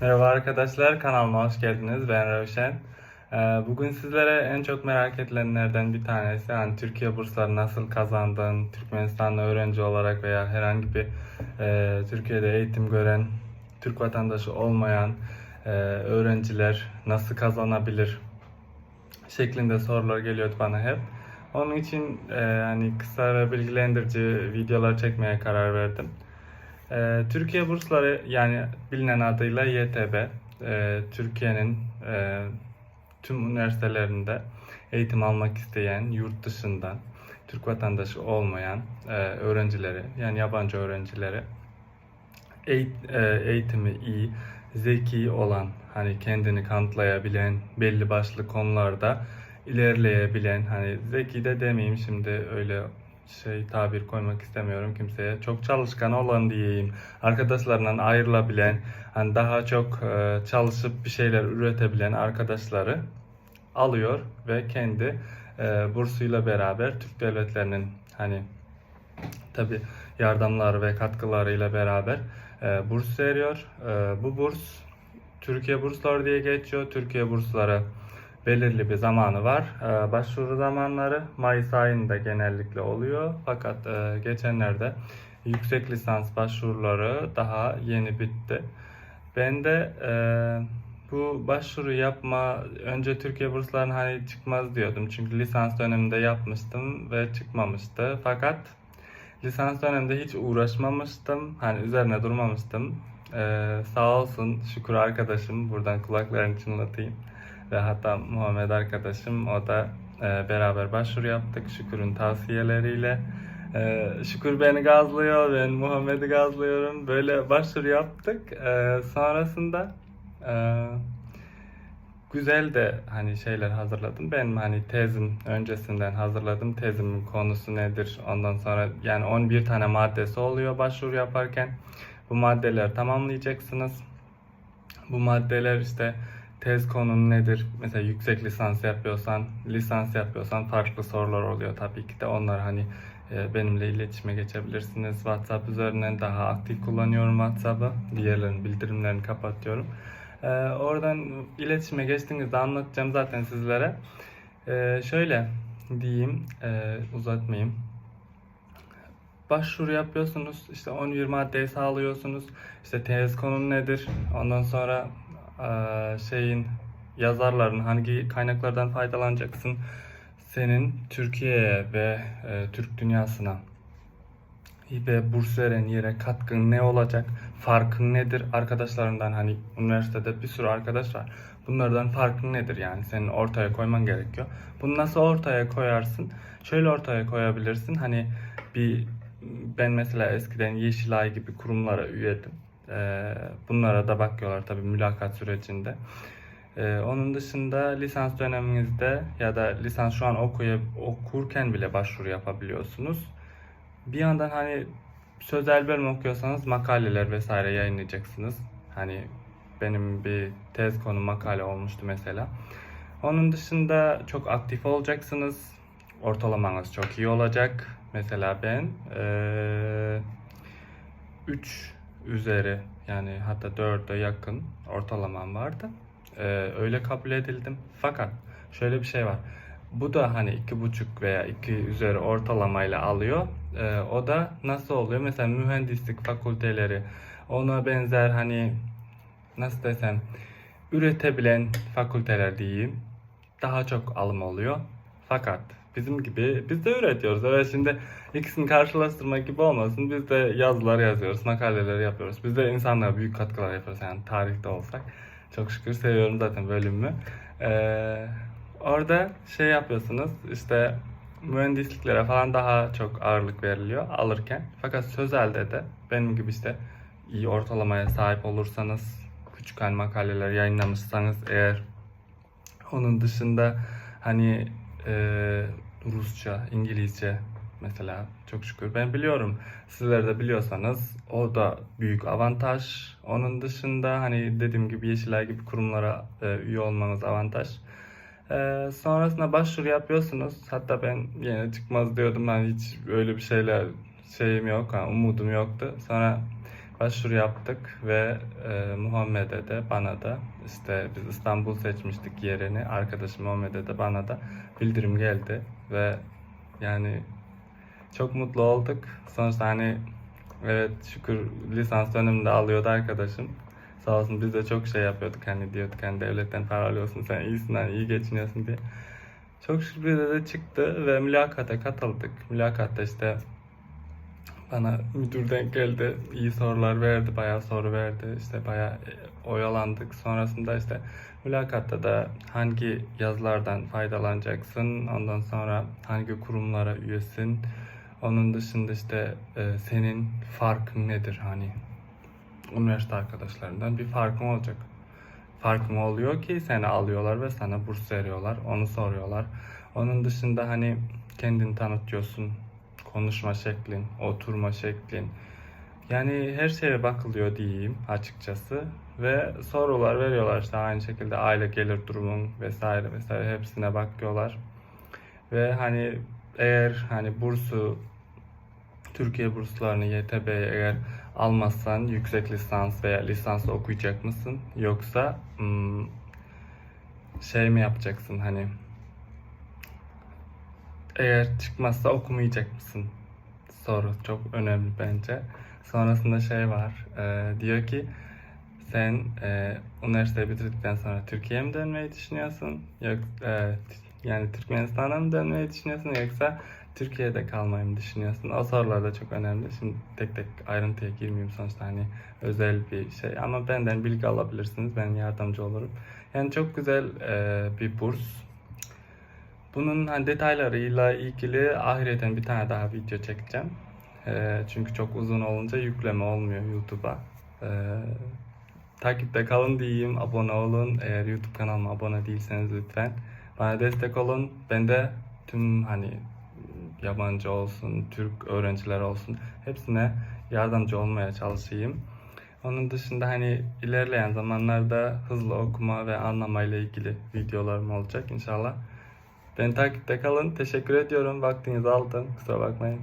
Merhaba arkadaşlar, kanalıma hoş geldiniz. Ben Rövşen. Ee, Bugün sizlere en çok merak edilenlerden bir tanesi, hani Türkiye bursları nasıl kazandın, Türkmenistanlı öğrenci olarak veya herhangi bir e, Türkiye'de eğitim gören, Türk vatandaşı olmayan e, öğrenciler nasıl kazanabilir şeklinde sorular geliyordu bana hep. Onun için e, hani kısa ve bilgilendirici videolar çekmeye karar verdim. Ee, Türkiye bursları yani bilinen adıyla YTB, e, Türkiye'nin e, tüm üniversitelerinde eğitim almak isteyen yurt dışından Türk vatandaşı olmayan öğrencileri yani yabancı öğrencileri eğit- eğitimi iyi, zeki olan, hani kendini kanıtlayabilen, belli başlı konularda ilerleyebilen, hani zeki de demeyeyim şimdi öyle şey tabir koymak istemiyorum kimseye. Çok çalışkan olan diyeyim. Arkadaşlarından ayrılabilen, hani daha çok e, çalışıp bir şeyler üretebilen arkadaşları alıyor ve kendi e, bursuyla beraber Türk devletlerinin hani tabi yardımları ve katkılarıyla beraber e, burs veriyor. Bu burs Türkiye bursları diye geçiyor. Türkiye bursları belirli bir zamanı var. E, başvuru zamanları Mayıs ayında genellikle oluyor. Fakat e, geçenlerde yüksek lisans başvuruları daha yeni bitti. Ben de e, bu başvuru yapma önce Türkiye burslarına hani çıkmaz diyordum. Çünkü lisans döneminde yapmıştım ve çıkmamıştı. Fakat lisans döneminde hiç uğraşmamıştım. Hani üzerine durmamıştım. Ee, sağ olsun Şükür arkadaşım buradan kulaklarını çınlatayım. Ve hatta Muhammed arkadaşım o da e, beraber başvuru yaptık Şükür'ün tavsiyeleriyle. Ee, Şükür beni gazlıyor, ben Muhammed'i gazlıyorum. Böyle başvuru yaptık. Ee, sonrasında e, güzel de hani şeyler hazırladım. Ben hani tezim öncesinden hazırladım. Tezimin konusu nedir? Ondan sonra yani 11 tane maddesi oluyor başvuru yaparken. Bu maddeler tamamlayacaksınız. Bu maddeler işte tez konun nedir? Mesela yüksek lisans yapıyorsan, lisans yapıyorsan farklı sorular oluyor tabii ki de. Onlar hani e, benimle iletişime geçebilirsiniz. WhatsApp üzerinden daha aktif kullanıyorum WhatsApp'ı. Diğerlerinin bildirimlerini kapatıyorum. Ee, oradan iletişime geçtiğinizde anlatacağım zaten sizlere. Ee, şöyle diyeyim, e, uzatmayayım. Başvuru yapıyorsunuz, işte 11 maddeyi sağlıyorsunuz. İşte tez konu nedir? Ondan sonra e, şeyin yazarların hangi kaynaklardan faydalanacaksın? Senin Türkiye'ye ve e, Türk dünyasına ve burs veren yere katkın ne olacak? Farkın nedir? Arkadaşlarından hani üniversitede bir sürü arkadaş var. Bunlardan farkın nedir yani? Senin ortaya koyman gerekiyor. Bunu nasıl ortaya koyarsın? Şöyle ortaya koyabilirsin. Hani bir ben mesela eskiden Yeşilay gibi kurumlara üyedim. Ee, bunlara da bakıyorlar tabii mülakat sürecinde. Ee, onun dışında lisans döneminizde ya da lisans şu an okuyup okurken bile başvuru yapabiliyorsunuz. Bir yandan hani sözel bölüm okuyorsanız makaleler vesaire yayınlayacaksınız. Hani benim bir tez konu makale olmuştu mesela. Onun dışında çok aktif olacaksınız. Ortalamanız çok iyi olacak. Mesela ben eee 3 üzeri yani hatta 4'e yakın ortalamam vardı. Eee, öyle kabul edildim. Fakat şöyle bir şey var. Bu da hani iki buçuk veya iki üzeri ortalamayla alıyor. Ee, o da nasıl oluyor? Mesela mühendislik fakülteleri ona benzer hani nasıl desem üretebilen fakülteler diyeyim daha çok alım oluyor. Fakat bizim gibi biz de üretiyoruz. Evet şimdi ikisini karşılaştırmak gibi olmasın. Biz de yazılar yazıyoruz, makaleler yapıyoruz. Biz de insanlara büyük katkılar yapıyoruz yani tarihte olsak. Çok şükür seviyorum zaten bölümümü. Ee, Orada şey yapıyorsunuz işte mühendisliklere falan daha çok ağırlık veriliyor alırken. Fakat sözelde de benim gibi işte iyi ortalamaya sahip olursanız, küçük hani makaleler yayınlamışsanız eğer onun dışında hani e, Rusça, İngilizce mesela çok şükür ben biliyorum. Sizler de biliyorsanız o da büyük avantaj. Onun dışında hani dediğim gibi Yeşilay gibi kurumlara e, üye olmanız avantaj. Ee, sonrasında başvuru yapıyorsunuz. Hatta ben yine çıkmaz diyordum. Ben hiç öyle bir şeyle şeyim yok, umudum yoktu. Sonra başvuru yaptık ve e, Muhammed'e de bana da işte biz İstanbul seçmiştik yerini. Arkadaşım Muhammed'e de bana da bildirim geldi ve yani çok mutlu olduk. Sonuçta hani evet şükür lisans döneminde alıyordu arkadaşım. Sağ olsun biz de çok şey yapıyorduk hani diyorduk hani devletten para alıyorsun sen iyisin hani iyi geçiniyorsun diye. Çok şükür bize de çıktı ve mülakata katıldık. Mülakatta işte bana müdür denk geldi. iyi sorular verdi. Bayağı soru verdi. İşte bayağı e, oyalandık. Sonrasında işte mülakatta da hangi yazılardan faydalanacaksın. Ondan sonra hangi kurumlara üyesin. Onun dışında işte e, senin farkın nedir hani üniversite arkadaşlarından bir farkın olacak. Farkın oluyor ki seni alıyorlar ve sana burs veriyorlar. Onu soruyorlar. Onun dışında hani kendini tanıtıyorsun. Konuşma şeklin, oturma şeklin. Yani her şeye bakılıyor diyeyim açıkçası. Ve sorular veriyorlar işte aynı şekilde aile gelir durumun vesaire vesaire hepsine bakıyorlar. Ve hani eğer hani bursu Türkiye burslarını YTB'ye eğer almazsan yüksek lisans veya lisans okuyacak mısın? Yoksa hmm, şey mi yapacaksın hani eğer çıkmazsa okumayacak mısın? Soru çok önemli bence. Sonrasında şey var e, diyor ki sen e, üniversiteyi bitirdikten sonra Türkiye'ye mi dönmeyi düşünüyorsun? Yok, e, yani Türkmenistan'a mı dönmeyi düşünüyorsun yoksa Türkiye'de kalmayı mı düşünüyorsun? O sorular da çok önemli. Şimdi tek tek ayrıntıya girmeyeyim sonuçta hani özel bir şey ama benden bilgi alabilirsiniz. Ben yardımcı olurum. Yani çok güzel e, bir burs. Bunun hani detaylarıyla ilgili ahireten bir tane daha video çekeceğim. E, çünkü çok uzun olunca yükleme olmuyor YouTube'a. E, takipte kalın diyeyim, abone olun. Eğer YouTube kanalıma abone değilseniz lütfen bana destek olun. Ben de tüm hani yabancı olsun, Türk öğrenciler olsun hepsine yardımcı olmaya çalışayım. Onun dışında hani ilerleyen zamanlarda hızlı okuma ve anlamayla ilgili videolarım olacak inşallah. Beni takipte kalın. Teşekkür ediyorum. Vaktinizi aldım. Kusura bakmayın.